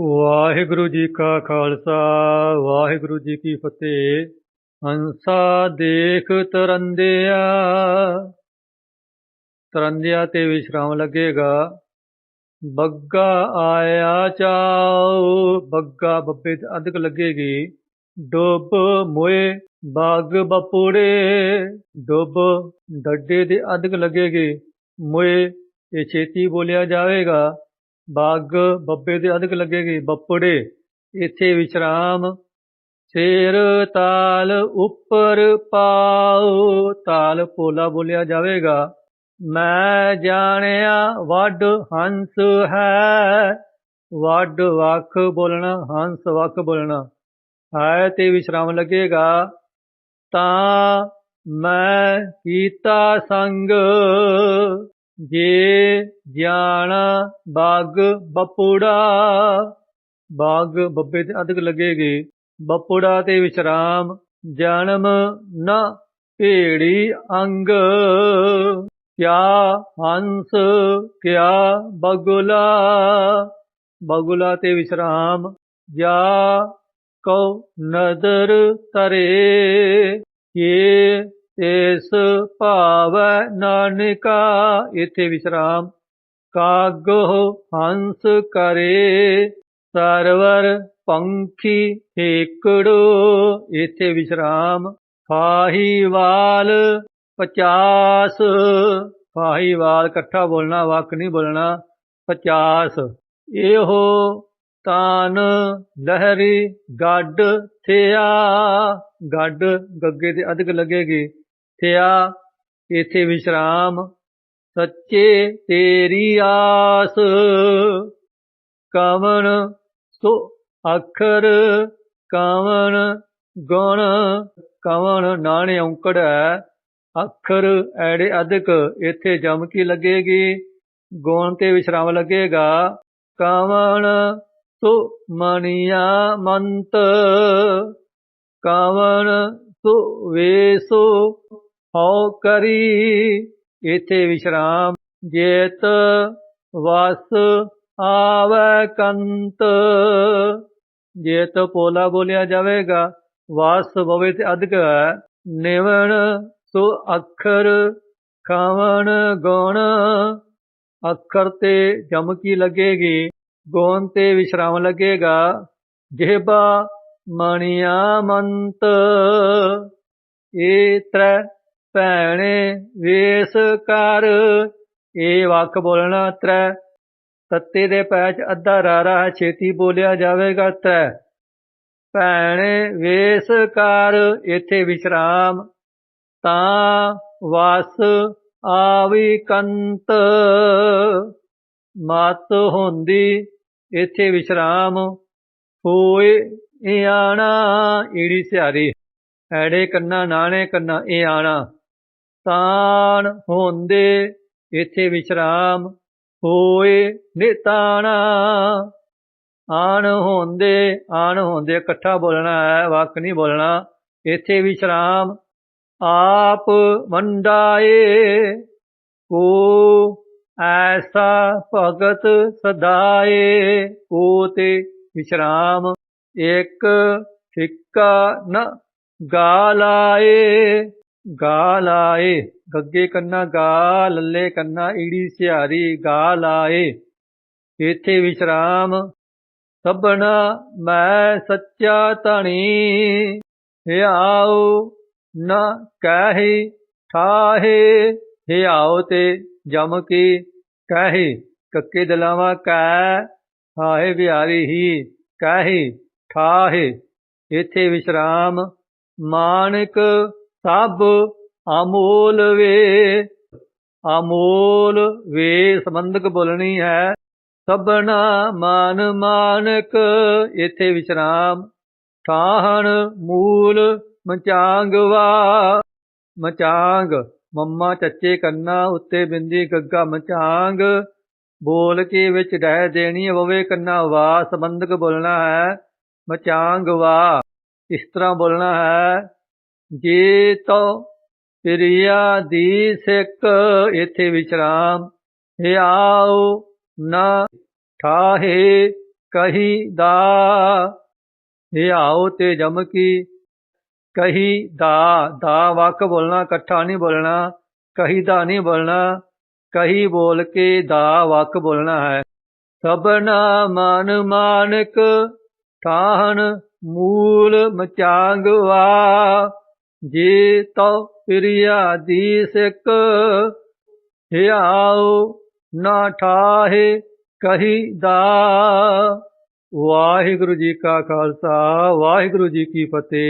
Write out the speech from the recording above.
ਵਾਹਿਗੁਰੂ ਜੀ ਕਾ ਖਾਲਸਾ, ਵਾਹਿਗੁਰੂ ਜੀ ਕੀ ਫਤਿਹ। ਹੰਸਾ ਦੇਖ ਤਰੰਦਿਆ। ਤਰੰਦਿਆ ਤੇ ਵਿਸ਼ਰਾਮ ਲੱਗੇਗਾ। ਬੱਗਾ ਆਇਆ ਚਾਉ, ਬੱਗਾ ਬੱਬੇ ਤੇ ਅਧਕ ਲੱਗੇਗੀ। ਡੁੱਬ ਮੋਏ ਬਾਗ ਬਪੂੜੇ, ਡੁੱਬ ਡੱਡੇ ਦੇ ਅਧਕ ਲੱਗੇਗੀ। ਮੋਏ, ਇਹ ਛੇਤੀ ਬੋਲਿਆ ਜਾਵੇਗਾ। ਬਾਗ ਬੱਬੇ ਦੇ ਅਧਿਕ ਲੱਗੇਗੀ ਬੱਪੜੇ, ਇੱਥੇ ਵਿਸ਼ਰਾਮ ਸਿਰ ਤਾਲ ਉੱਪਰ ਪਾਉ ਤਾਲ ਪੋਲਾ ਬੋਲਿਆ ਜਾਵੇਗਾ। ਮੈਂ ਜਾਣਿਆ ਵੱਡ ਹੰਸ ਹੈ, ਵੱਡ ਵੱਖ ਬੋਲਣਾ, ਹੰਸ ਵੱਖ ਬੋਲਣਾ। ਹੈ ਤੇ ਵਿਸ਼ਰਾਮ ਲੱਗੇਗਾ। ਤਾਂ ਮੈਂ ਕੀਤਾ ਸੰਗ। ਜੇ ਜਾਣਾ ਬਾਗ ਬਪੂੜਾ, ਬਾਗ ਬੱਬੇ ਤੇ ਅਧਕ ਲੱਗੇਗੀ। ਬਪੂੜਾ ਤੇ ਵਿਸ਼ਰਾਮ, ਜਨਮ ਨਾ ਭੇੜੀ ਅੰਗ। ਕਿਆ ਹੰਸ, ਕਿਆ ਬਗੁਲਾ ਬਗੁਲਾ ਤੇ ਵਿਸ਼ਰਾਮ, ਜਾ ਕਉ ਨਦਰ ਤਰੇ। ਇਹ ਇਸ ਭਾਵੈ ਨਾਨਕਾ, ਇਥੇ ਵਿਸ਼ਰਾਮ। ਕਾਗੋ ਹੰਸ ਕਰੇ, ਸਰਵਰ ਪੰਖੀ ਏਕੜੋ ਇਥੇ ਵਿਸ਼ਰਾਮ। ਫਾਹੀਵਾਲ 50 ਫਾਹੀਵਾਲ ਇਕੱਠਾ ਬੋਲਣਾ ਵਕ ਨਹੀਂ ਬੋਲਣਾ 50 ਇਹੋ ਤਾਨ ਲਹਿਰੀ ਗੱਡ ਥਿਆ, ਗੱਡ ਗੱਗੇ ਤੇ ਅਧਕ ਲੱਗੇਗੀ। ਥਿਆ ਇਥੇ ਵਿਸ਼ਰਾਮ। ਸੱਚੇ ਤੇਰੀ ਆਸ। ਕਵਣ ਸੋ ਅੱਖਰ ਕਵਣ ਗੁਣ। ਕਵਣ ਨਾਣੇ ਔਂਕੜ ਹੈ, ਅੱਖਰ ਐੜੇ ਅਧਿਕ ਇੱਥੇ ਜਮ ਕੀ ਲੱਗੇਗੀ? ਗੁਣ ਤੇ ਵਿਸ਼ਰਾਮ ਲੱਗੇਗਾ। ਕਵਣ ਸੋ ਮਣੀਆ ਮੰਤ। ਕਵਣ ਸੋ ਵੇਸੋ ਹਉ ਕਰੀ, ਇਥੇ ਵਿਸ਼ਰਾਮ ਜੇਤ, ਵਸ ਆਵੈ ਕੰਤ। ਜੇਤ ਪੋਲਾ ਬੋਲਿਆ ਜਾਵੇਗਾ, ਵਸ ਬਵੇ ਤੇ ਅਧਿਕ ਹੈ। ਨਿਵਣ ਸੋ ਅੱਖਰ, ਖਾਵਣ ਗੁਣ। ਅੱਖਰ ਤੇ ਜਮ ਕੀ ਲੱਗੇਗੀ, ਗੁਣ ਤੇ ਵਿਸ਼ਰਾਮ ਲੱਗੇਗਾ। ਜਿਹਬਾ ਮਣਿਆ ਮੰਤ। ਇਹ ਤ੍ਰੈ ਭੈਣੇ ਵੇਸ ਕਰ। ਇਹ ਵਕ ਬੋਲਣਾ ਤ੍ਰੈ। ਤੱਤੇ ਦੇ ਪੈ ਚ ਅੱਧਾ ਰਾਰਾ ਹੈ, ਛੇਤੀ ਬੋਲਿਆ ਜਾਵੇਗਾ ਤ੍ਰੈ। ਭੈਣੇ ਵੇਸ ਕਰ, ਇੱਥੇ ਵਿਸ਼ਰਾਮ। ਤਾਂ ਵਸ ਆਵੀ ਕੰਤ। ਮਤ ਹੁੰਦੀ, ਇੱਥੇ ਵਿਸ਼ਰਾਮ। ਹੋਏ ਇਆਣਾ, ਈੜੀ ਸਿਆਰੀ ਐੜੇ ਕੰਨਾ, ਨਾਣੇ ਕੰਨਾ ਆਣਾ। ਤਾਣ ਹੁੰਦੇ ਇੱਥੇ ਵਿਸ਼ਰਾਮ ਹੋਏ ਨਿਤਾਣਾ। ਆਣ ਹੁੰਦੇ ਆਣ ਹੁੰਦੇ, ਇਕੱਠਾ ਬੋਲਣਾ ਹੈ, ਵਾਕ ਨਹੀਂ ਬੋਲਣਾ। ਇੱਥੇ ਵਿਸ਼ਰਾਮ ਆਪ ਵੰਡਾਏ। ਕੋ ਐਸਾ ਭਗਤ ਸਦਾਏ, ਕੋ ਤੇ ਵਿਸ਼ਰਾਮ ਇੱਕ ਫਿੱਕਾ ਨ ਗਾਲਾਏ। ਗਾ ਲਾਏ ਗੱਗੇ ਕੰਨਾ ਗਾ ਲੱਲੇ ਕੰਨਾ ਈੜੀ ਸਿਹਾਰੀ ਗਾ ਲਾਏ ਇਥੇ ਵਿਸ਼ਰਾਮ ਸਭਨਾ ਮੈਂ ਸੱਚਾ ਧਣੀ। ਹਿਆਉ ਨਾ ਕਹਿ, ਠਾਹੇ ਹਿਆਉ ਤੇ ਜਮ ਕੀ ਕਹਿ। ਕੱਕੇ ਦਲਾਵਾ ਕੈ, ਹਾਏ ਵਿਹਾਰੀ ਹੀ ਕਹਿ, ਠਾਹੇ। ਇਥੇ ਵਿਸ਼ਰਾਮ ਮਾਨਕ ਸਭ ਅਮੋਲ ਵੇ। ਅਮੋਲ ਵੇ ਸੰਬੰਧਕ ਬੋਲਣੀ ਹੈ। ਸਭਨਾ ਮਾਨ ਮਾਨਕ, ਇਥੇ ਵਿਸ਼ਰਾਮ। ਠਾਹਣ ਮੂਲ ਮਚਾਂਗਵਾ। ਮਚਾਂਗ, ਮੰਮਾ ਚੱਚੇ ਕੰਨਾ ਉੱਤੇ ਬਿੰਦੀ ਗੱਗਾ ਮਚਾਂਗ। ਬੋਲ ਕੇ ਵਿੱਚ ਡਹਿ ਦੇਣੀ ਵਵੇ ਕੰਨਾ ਵਾ, ਸੰਬੰਧਕ ਬੋਲਣਾ ਹੈ। ਮਚਾਂਗ ਵਾ ਇਸ ਤਰ੍ਹਾਂ ਬੋਲਣਾ ਹੈ। ਜੇ ਤੋ ਪ੍ਰਿਆ ਦੀ ਸਿੱਖ, ਇੱਥੇ ਵਿਸ਼ਰਾਮ। ਹਿਆਉ ਨਾ ਠਾਹੇ ਕਹੀ ਦਾ ਹਿਆਉ ਤੇ ਜਮ ਕੀ ਕਹੀ ਦਾ ਦਾ ਵਾਕ ਬੋਲਣਾ, ਇਕੱਠਾ ਨਹੀਂ ਬੋਲਣਾ। ਕਹੀ ਦਾ ਨਹੀਂ ਬੋਲਣਾ। ਕਹੀ ਬੋਲ ਕੇ ਦਾ ਵਾਕ ਬੋਲਣਾ ਹੈ। ਸਭਨਾ ਮਨ ਮਾਨਕ ਠਾਹਨ ਮੂਲ ਮਚਾਂਗਵਾ। ਜੇ ਤਉ ਪ੍ਰਿਆ ਦੀ ਸਿਕ ਹਿਆਉ ਨਾ ਠਾਹੇ ਕਹੀ ਦਾ ਵਾਹਿਗੁਰੂ ਜੀ ਕਾ ਖਾਲਸਾ, ਵਾਹਿਗੁਰੂ ਜੀ ਕੀ ਫਤਿਹ।